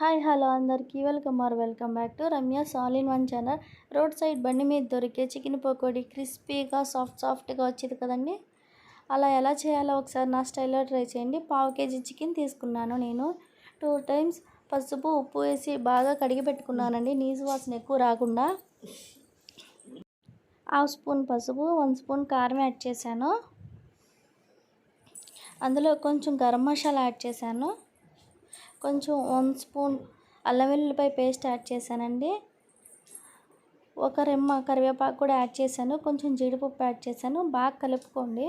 Hi hello అందరికీ. Welcome or welcome back to Ramya సాలిన్ in one channel. Road side బండి మీద దొరికే chicken pakodi క్రిస్పీగా సాఫ్ట్ సాఫ్ట్గా వచ్చేది కదండి. అలా ఎలా చేయాలో ఒకసారి నా స్టైల్లో ట్రై చేయండి. పావు కేజీ చికెన్ తీసుకున్నాను నేను. టూ టైమ్స్ పసుపు ఉప్పు వేసి బాగా కడిగి పెట్టుకున్నానండి. నీసు వాసన ఎక్కువ రాకుండా. హాఫ్ స్పూన్ పసుపు వన్ స్పూన్ కారం యాడ్ చేశాను. అందులో కొంచెం గరం మసాలా యాడ్ చేశాను. కొంచెం వన్ స్పూన్ అల్లం వెల్లుల్లిపాయ పేస్ట్ యాడ్ చేశానండి. ఒక రెమ్మ కరివేపాకు కూడా యాడ్ చేశాను. కొంచెం జీడిపప్పు యాడ్ చేశాను. బాగా కలుపుకోండి.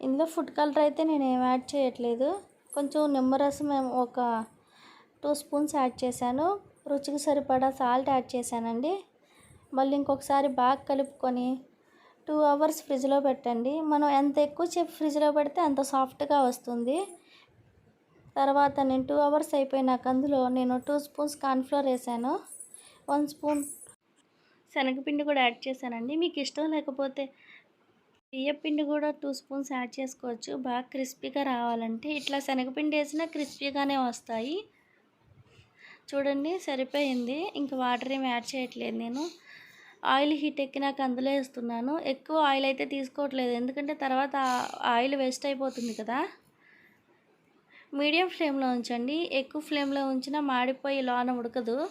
ఇందులో ఫుడ్ కలర్ అయితే నేను ఏం యాడ్ చేయట్లేదు. కొంచెం నిమ్మరసం ఒక టూ స్పూన్స్ యాడ్ చేశాను. రుచికి సరిపడా సాల్ట్ యాడ్ చేశానండి. మళ్ళీ ఇంకొకసారి బాగా కలుపుకొని టూ అవర్స్ ఫ్రిడ్జ్లో పెట్టండి. మనం ఎంత ఎక్కువ సేపు ఫ్రిడ్జ్లో పెడితే అంత సాఫ్ట్గా వస్తుంది. తర్వాత నేను టూ అవర్స్ అయిపోయినాక అందులో నేను టూ స్పూన్స్ కార్న్ఫ్లోర్ వేసాను. వన్ స్పూన్ శనగపిండి కూడా యాడ్ చేశానండి. మీకు ఇష్టం లేకపోతే బియ్యపిండి కూడా టూ స్పూన్స్ యాడ్ చేసుకోవచ్చు. బాగా క్రిస్పీగా రావాలంటే ఇట్లా శనగపిండి వేసినా క్రిస్పీగానే వస్తాయి. చూడండి సరిపోయింది. ఇంకా వాటర్ ఏమి యాడ్ చేయట్లేదు నేను. ఆయిల్ హీట్ ఎక్కినాక అందులో వేస్తున్నాను. ఎక్కువ ఆయిల్ అయితే తీసుకోవట్లేదు. ఎందుకంటే తర్వాత ఆయిల్ వేస్ట్ అయిపోతుంది కదా. మీడియం ఫ్లేమ్లో ఉంచండి. ఎక్కువ ఫ్లేమ్లో ఉంచినా మాడిపోయి లోన ఉడకదు.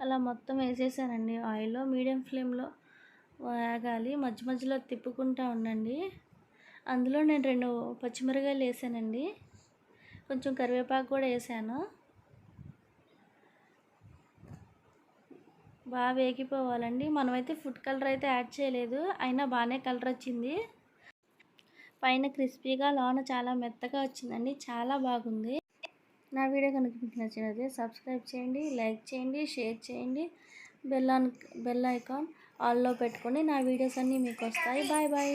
అలా మొత్తం వేసేసానండి ఆయిల్లో. మీడియం ఫ్లేమ్లో వేగాలి. మధ్య మధ్యలో తిప్పుకుంటూ ఉండండి. అందులో నేను రెండు పచ్చిమిరకాయలు వేసానండి. కొంచెం కరివేపాకు కూడా వేసాను. బాగా వేగిపోవాలండి. మనమైతే ఫుడ్ కలర్ అయితే యాడ్ చేయలేదు. అయినా బాగానే కలర్ వచ్చింది. పైన క్రిస్పీగా లోన చాలా మెత్తగా వచ్చిందండి. చాలా బాగుంది. నా వీడియో కనుక మీకు నచ్చినది సబ్స్క్రైబ్ చేయండి లైక్ చేయండి షేర్ చేయండి. బెల్ బెల్ ఐకాన్ ఆల్లో పెట్టుకోండి నా వీడియోస్ అన్నీ మీకు వస్తాయి. Bye bye